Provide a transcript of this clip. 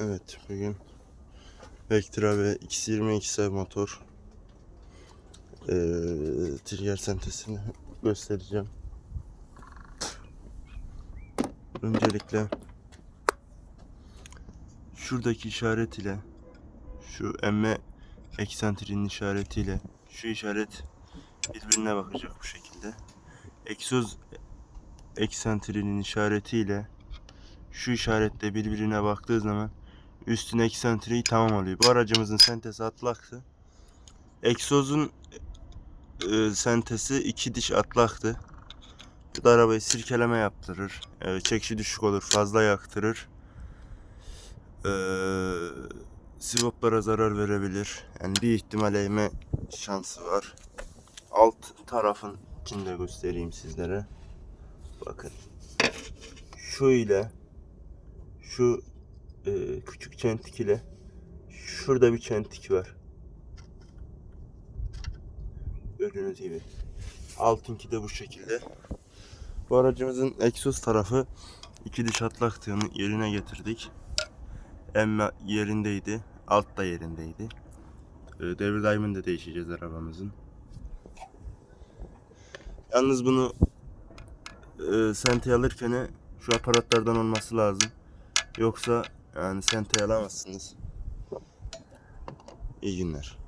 Evet bugün Vectra ve X22 motor eee trigger sentesini göstereceğim. Öncelikle şuradaki işaret ile şu emme eksentriğinin işaretiyle şu işaret birbirine bakacak bu şekilde. Egzoz eksentriğinin işaretiyle şu işarette birbirine baktığı zaman üstün eksentriği tamam oluyor. Bu aracımızın sentezi atlaktı. Egzozun e, sentesi iki diş atlaktı. Bu da arabayı sirkeleme yaptırır. E, çekişi düşük olur, fazla yaktırır. E, sivoplara zarar verebilir. Yani bir ihtimal eğme şansı var. Alt tarafın de göstereyim sizlere. Bakın. Şu ile şu e, küçük çentik ile şurada bir çentik var. Gördüğünüz gibi. Altınki de bu şekilde. Bu aracımızın egzoz tarafı iki diş atlaktığını yerine getirdik. Emme yerindeydi. Alt da yerindeydi. E, Devir daimini de değişeceğiz arabamızın. Yalnız bunu e, senteye alırken şu aparatlardan olması lazım. Yoksa yani senteye alamazsınız. İyi günler.